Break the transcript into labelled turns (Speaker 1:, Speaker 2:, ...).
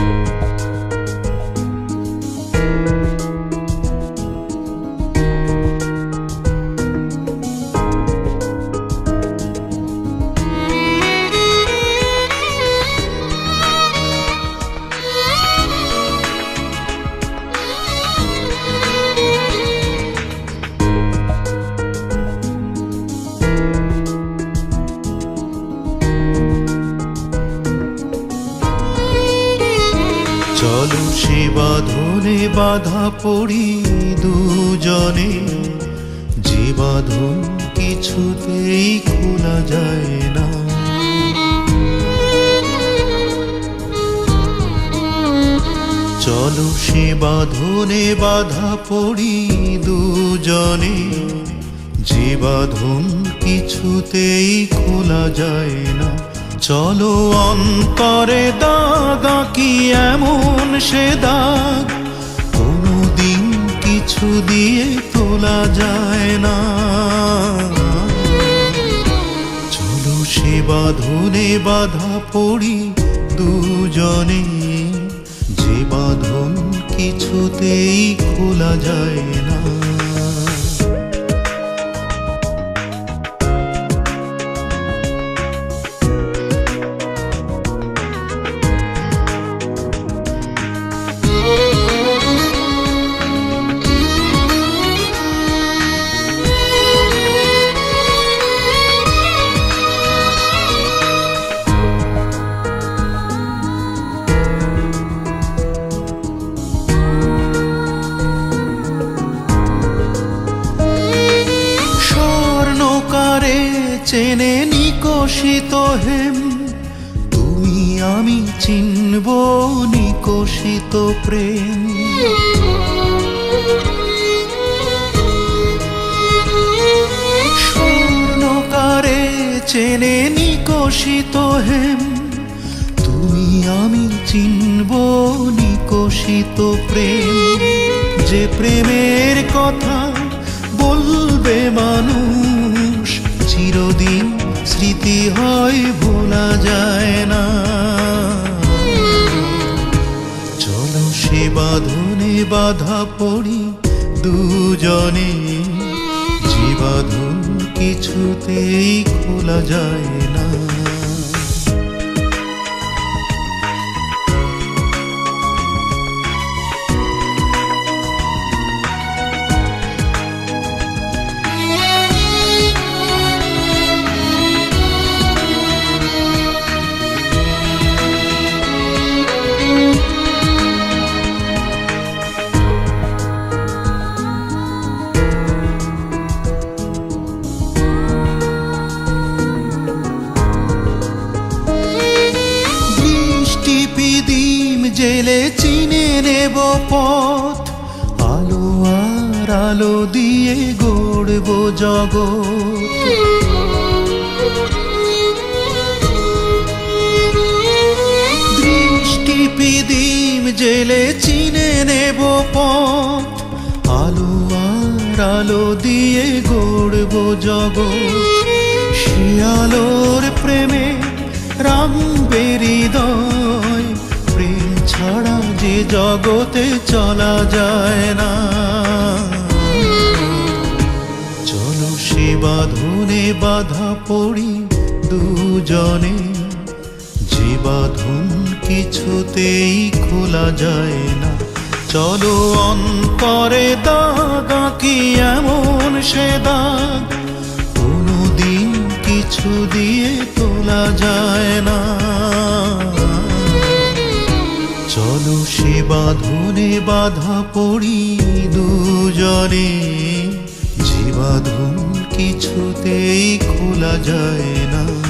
Speaker 1: চলো সে বাঁধনে বাধা পড়ি দুজনে। যে বাঁধন কিছুতেই খোলা যায় না। চলো সে বাঁধনে বাধা পড়ি দুজনে। যে বাঁধন কিছুতেই খোলা যায় না। চলো অন্তরে দাগা কি এমন সে দাগ। কোনোদিন কিছু দিয়ে তোলা যায় না। চলো সে বাঁধনে বাধা পড়ি দুজনে। যে বাঁধন কিছুতেই খোলা যায় না। চেনে নিকশিত হেম, তুমি আমি চিনব নিকশিত প্রেম। স্বর্ণকারে চেনে নিকশিত হেম, তুমি আমি চিনব নিকশিত প্রেম। যে প্রেমের কথা বলবে মানুষ চিরদিন স্মৃতি হয় ভোলা যায় না। চলো সে বাঁধনে বাধা পড়ি দুজনে। যে বাঁধন কিছুতেই খোলা যায় না। বৃষ্টি দিম জেলে চিনে নেব পথ? আলো আর আলো দিয়ে গড়ব জগৎ। দৃষ্টি জেলে চিনে নেব পথ। আলো আর আলো দিয়ে গড়ব জগৎ। শিয়ালোর প্রেমে রাম যে জগতে চলা যায় না। চলো সে বাঁধনে বাধা পড়ি দুজনে। যে বাঁধন কিছুতেই খোলা যায় না। চলো অন্তরে দাগা কি এমন সে দাগ। কোনোদিন কিছু দিয়ে তোলা যায় না। বাঁধনে বাধা পড়ি দুজনে। যে বাঁধন কিছুতেই খোলা যায় না।